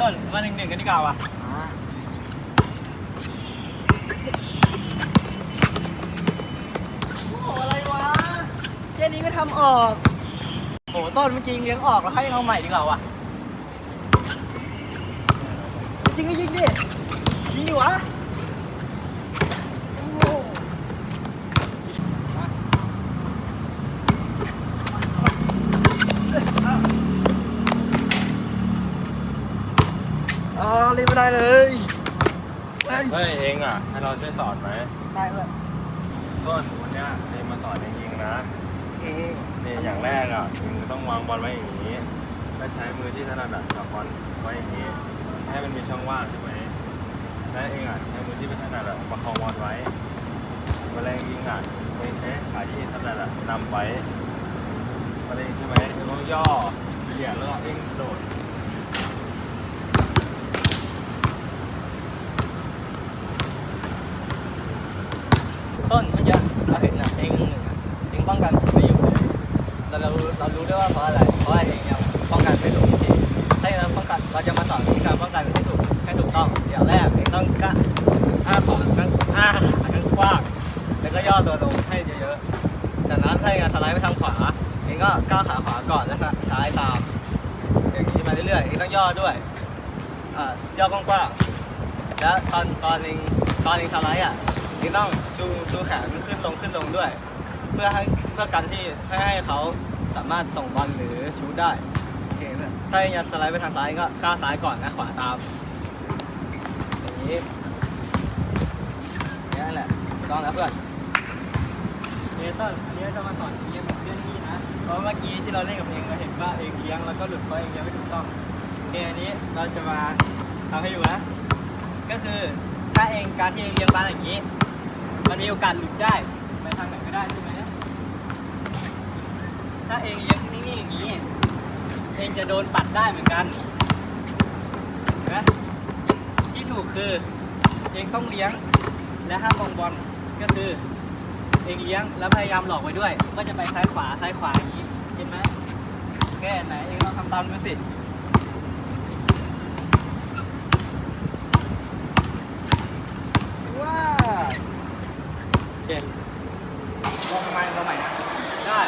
ต้นมาหนึ่งหนึ่งกันดีกว่าว่ะโอ้โหอะไรวะแค่นี้ก็ทำออกโอ้โหต้นเมื่อกี้เลี้ยงออกแล้วให้เอาใหม่ดีกว่าว่ะจริงก็ยิงดิยิงดิวะโอ้โห อ๋อเล่นไม่ได้เลยเฮ้ยเฮ้ยเองอะ ให้เราช่วยสอนไหมได้เพื่อนต้นวันเนี้ยเองมาสอนเองยิงนะโอเคนี่อย่างแรกอะเองต้องวางบอลไว้อย่างนี้แล้วใช้มือที่ถนัดอะจับบอลไว้อย่างนี้ ให้มันมีช่องว่างใช่ไหมแล้วเองอะใช้มือที่ไม่ถนัดอะประคองบอลไว้เวลาเองยิงอะเองใช้ขาที่ถนัดอะนำไว้เวลาเองใช่ไหมเองต้องย่อเหยียดแล้วก็เองโดด ต้นเมื่อกี้เราเห็นนะเองหนึ่งเองป้องกันไม่อยู่เลยเราเราเรารู้ได้ว่าเพราะอะไรเพราะว่าเองยังป้องกันไม่ถูกจริงถ้าเราป้องกันเราจะมาสอนวิธีการป้องกันให้ถูกให้ถูกต้องอย่างแรกเองต้องกะอ้าขวาข้างอ้าขาข้างกว้างแล้วก็ย่อตัวลงให้เยอะๆจากนั้นถ้าเองสไลด์ไปทางขวาเองก็ก้าวขาขวาก่อนแล้วซ้ายตามอย่างนี้มาเรื่อยๆเองต้องย่อด้วยอ่าย่อกว้างๆแล้วตอนตอนเองตอนเองสไลด์อะ นี่ต้องชูชูแขนขึ้นลงขึ้นลงด้วย เพื่อให้เพื่อกันที่ให้ให้เขาสามารถส่งบอลหรือชูได้โอเคเพื่อนถ้ายังสไลด์ไปทางซ้ายก็ก้าวซ้ายก่อนนะขวาตามอย่างนี้นี่แหละต้องแล้วเพื่อนเอต้นอันนี้จะมาสอนเลี้ยงเลี้ยงที่นะเพราะเมื่อกี้ที่เราเล่นกับเองเราเห็นว่าเองเลี้ยงแล้วก็หลุดเพราะเองเลี้ยงไม่ถูกต้องโอเคอันนี้เราจะมาทำให้ดูนะก็คือถ้าเองการที่เองเลี้ยงปลาอย่างนี้ มันมีโอกาสหลุดได้ไปทางไหนก็ได้ใช่ไหมถ้าเองเลี้ยงนิ่งๆอย่างนี้ เองจะโดนปัดได้เหมือนกันเห็นไหมที่ถูกคือ เองต้องเลี้ยงและห้ามมองบอลก็คือ เองเลี้ยงแล้วพยายามหลอกไว้ด้วย ก็จะไปซ้ายขวาซ้ายขวาอย่างนี้ เห็นไหมแค่ไหนเองลองทำตามดูสิ เช่นลองใหม่ลอใหม่นะได้